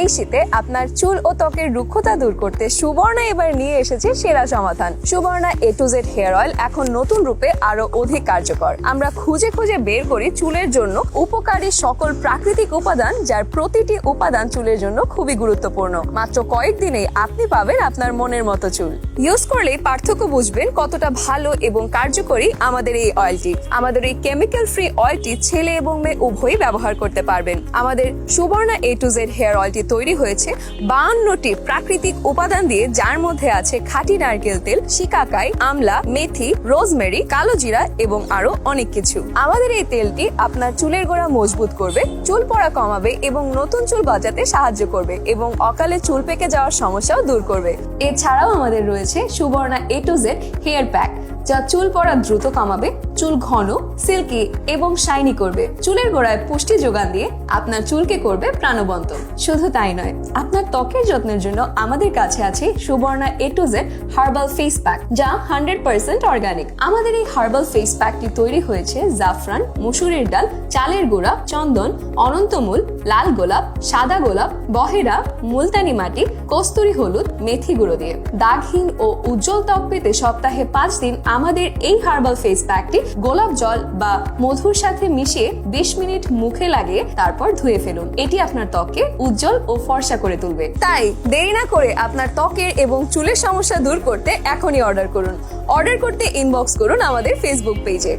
এই শীতে আপনার চুল ও ত্বকের রুক্ষতা দূর করতে সুবর্ণা এবার নিয়ে এসেছে সেরা সমাধান। Suborna A to Z hair oil এখন নতুন রূপে আরও অধিক কার্যকর। আমরা খুঁজে খুঁজে বের করি চুলের জন্য উপকারী সকল প্রাকৃতিক উপাদান যার প্রতিটি উপাদান চুলের জন্য খুবই গুরুত্বপূর্ণ। মাত্র কয়েকদিনেই আপনি পাবেন আপনার মনের মতো চুল। ইউজ করলেই পার্থক্য বুঝবেন কতটা ভালো এবং কার্যকরী আমাদের এই অয়েলটি। আমাদের এই কেমিক্যাল ফ্রি অয়েলটি ছেলে এবং মেয়ে উভয়ই ব্যবহার করতে পারবেন। আমাদের Suborna A to Z hair অয়েলটি তৈরি হয়েছে বাহান্নটি প্রাকৃতিক উপাদান দিয়ে, যার মধ্যে আছে খাঁটি নারকেল তেল, শিকাকাই, আমলা, মেথি, রোজমেরি, কালো জিরা এবং আরও অনেক কিছু। আমাদের এই তেলটি আপনার চুলের গোড়া মজবুত করবে, চুল পড়া কমাবে এবং নতুন চুল গজাতে সাহায্য করবে এবং অকালে চুল পেকে যাওয়ার সমস্যাও দূর করবে। এছাড়াও আমাদের রয়েছে Suborna A to Z hair pack, যা চুল পড়া দ্রুত কমাবে, চুল ঘন, সিল্কি এবং শাইনি করবে। চুলের গোড়ায় পুষ্টি যোগান দিয়ে আপনার চুলকে করবে প্রাণবন্ত। শুধু তাই নয়। আপনার ত্বকের যত্নের জন্য আমাদের কাছে আছে Suborna A to Z herbal face pack যা হান্ড্রেড পার্সেন্ট অর্গানিক আমাদের এই হার্বাল ফেস প্যাকটি তৈরি হয়েছে জাফরান, মুসুরের ডাল, চালের গুঁড়া, চন্দন অনন্তমূল লাল গোলাপ, সাদা গোলাপ, বহেরা, মুলতানি মাটি, কস্তুরি হলুদ, মেথি গুঁড়ো দিয়ে। দাগহীন ও উজ্জ্বল ত্বক পেতে সপ্তাহে পাঁচ দিন আমাদের এই হার্বাল ফেস প্যাকটি গোলাপ জল বা মধুর সাথে মিশিয়ে বিশ মিনিট মুখে লাগিয়ে তারপর ধুয়ে ফেলুন। এটি আপনার ত্বককে উজ্জ্বল ও ফর্সা করে তুলবে। তাই দেরি না করে আপনার ত্বকের এবং চুলের সমস্যা দূর করতে এখনই অর্ডার করুন। অর্ডার করতে ইনবক্স করুন আমাদের ফেসবুক পেজে